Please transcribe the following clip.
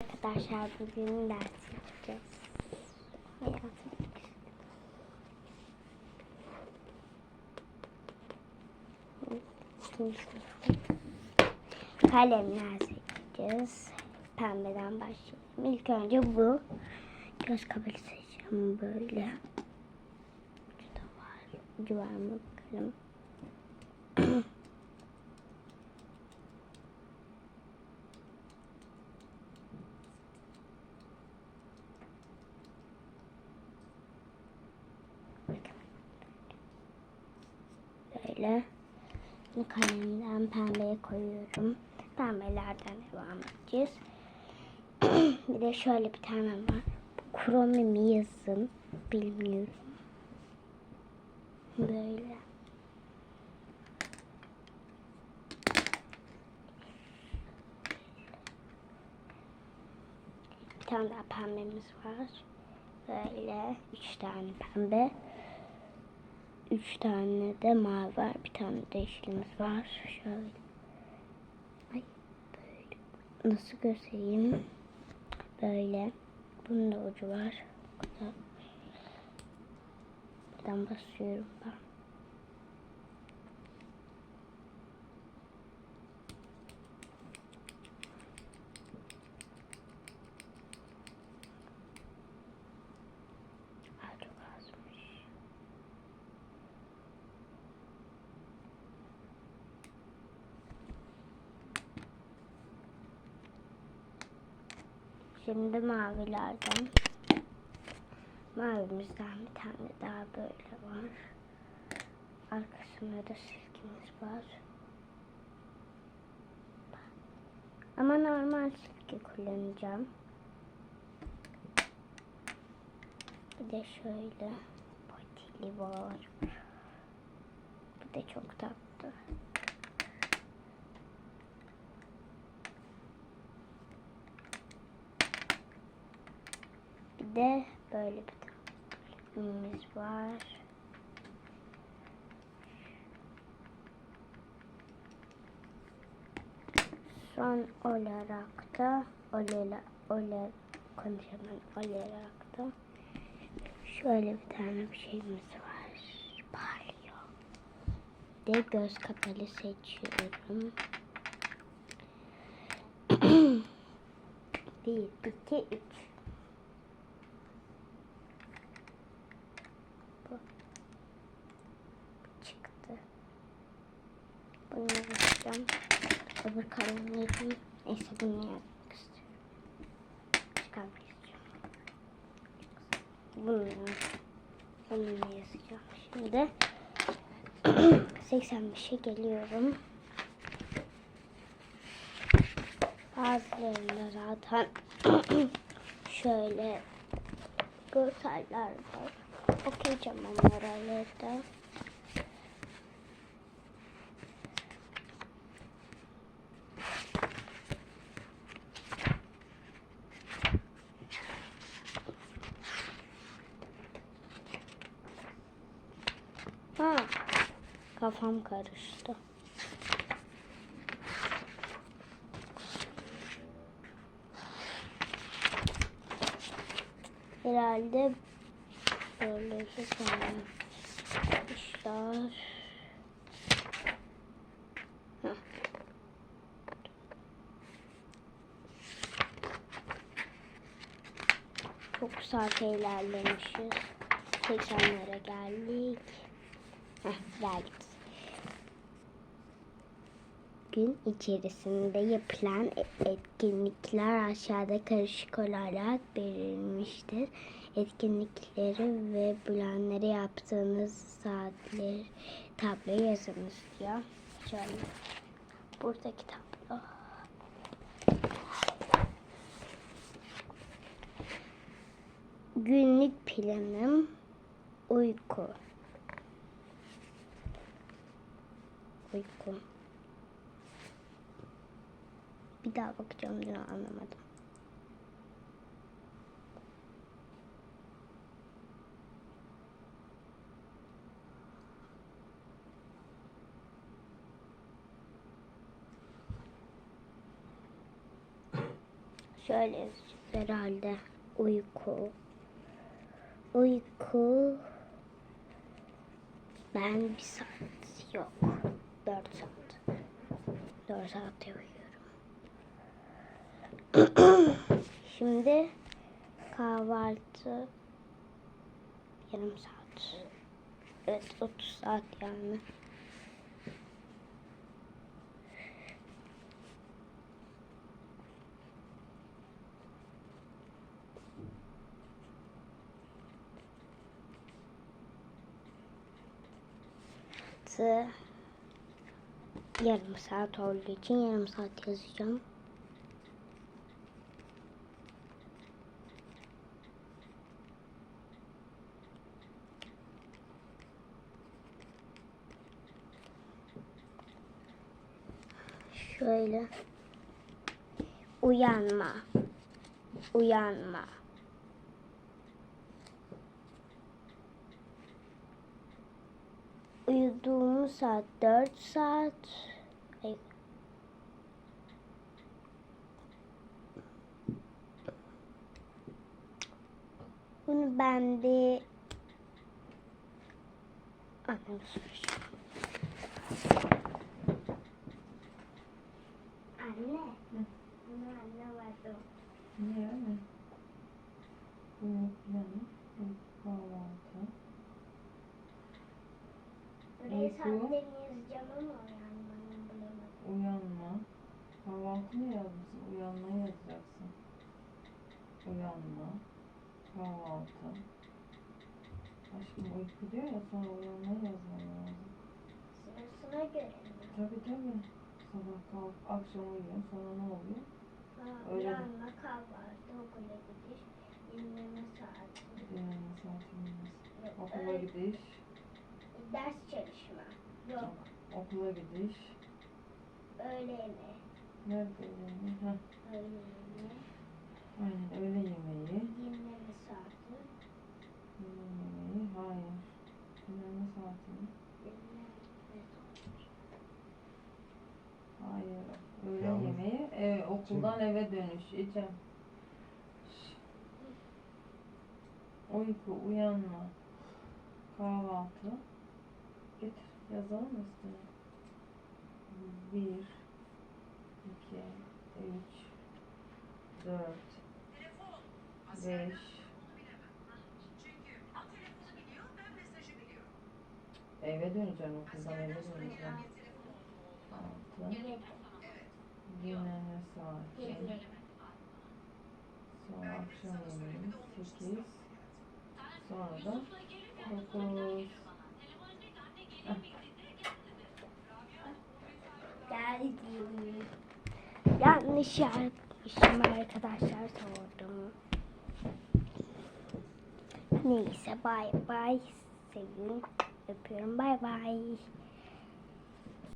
Arkadaşlar bugün ders yapacağız. Hayatım. Kalemler seçeceğiz. Pembeden başlayalım. İlk önce bu. Göz kabul seçeceğim böyle. Ucu da var. Ucu var mı bakalım. Böyle. Bu kalemden pembeye koyuyorum. Pembelerden devam edeceğiz. bir de şöyle bir tane var. Kromi mi yazın bilmiyorum. Böyle. Bir tane daha pembemiz var. Böyle üç tane pembe. Üç tane de mavi var. Bir tane de yeşilimiz var. Şöyle. Ay böyle. Nasıl göstereyim? Böyle. Bunun da ucu var. Burada. Buradan basıyorum ben. Aa, çok azmış. Şimdi mavilerden mavimizden bir tane daha böyle var. Arkasında da silgimiz var. Ama normal silgi kullanacağım. Bir de şöyle patili var. Bu da çok tatlı. Bir de böyle bir kalemimiz var. Son olarak da olela, ole, konuşamam olarak da şöyle bir tane bir şeyimiz var. Parlıyor. De göz kapalı seçiyorum. bir, iki, üç. Bu. Bu çıktı. Bunu yapacağım. Öbür kalemleri neyse bunu yapmak istiyorum. Çıkarmak istiyorum. Bunu bununla yazacağım. Şimdi 85'e geliyorum. Bazılarında zaten şöyle görseller var. Okuyacağım onları da. Kafam karıştı. Herhalde böyle işler. Heh. Çok saate ilerlemişiz. 80'lere geldik. Heh, geldik. Gün içerisinde yapılan e- etkinlikler aşağıda karışık olarak verilmiştir. Etkinlikleri ve bulanları yaptığınız saatler tablo yazınız diyor. Şöyle. Buradaki tablo. Günlük planım uyku. Uyku. Bir daha bakacağım diye anlamadım. Şöyle herhalde. Uyku. Uyku. Ben bir saat yok. Dört saat. Dört saat uyuyorum. Şimdi kahvaltı yarım saat. Evet 30 saat yani. Yarım saat olduğu için yarım saat yazacağım. Şöyle. Uyanma. Uyanma. Uyuduğumuz saat 4 saat. Bunu ben bir anneme soracağım. Anne. Bunu anlamadım. Ne mi? Uyku planı, uyku kahvaltı. Buraya saatlerini yazacağım ama uyanmanı bulamadım. Uyanma. Kahvaltı mı yazmışsın? Uyanmayı yazacaksın. Uyanma. Kahvaltı. Aşkım uyku diyor ya sonra uyanmayı yazman lazım. Sırasına göre mi? Tabii tabii. Sabah kalk, akşam uyuyorsun sonra ne oluyor? Ha, Öyle mi? uyanma, kahvaltı, okula gidiş, dinleme saati, Uyanma saati. Yok, Okula öyle- gidiş. ders çalışma, yok, Okula gidiş. öğle yemeği, Nerede öğle Heh, öğle yemeği, aynen öğle yemeği. dinleme saati, Öğle yemeği. Hayır. Dinlenme saati mi? dinleme saati. Hayır. Öğle Yalnız- yemeği. Evet, okuldan eve dönüş. İçem. Uyku, uyanma. Kahvaltı. Getir. Yazalım üstüne? Bir, iki, üç, dört, beş, Eve döneceğim okuldan eve döneceğim. Altı. Dinlenme saati. Sonra akşam yemeği. Sekiz. Sonra da dokuz. geldi. Yanlış yapmışım arkadaşlar sordum. Neyse bay bay. Sevin. Öpüyorum bay bay.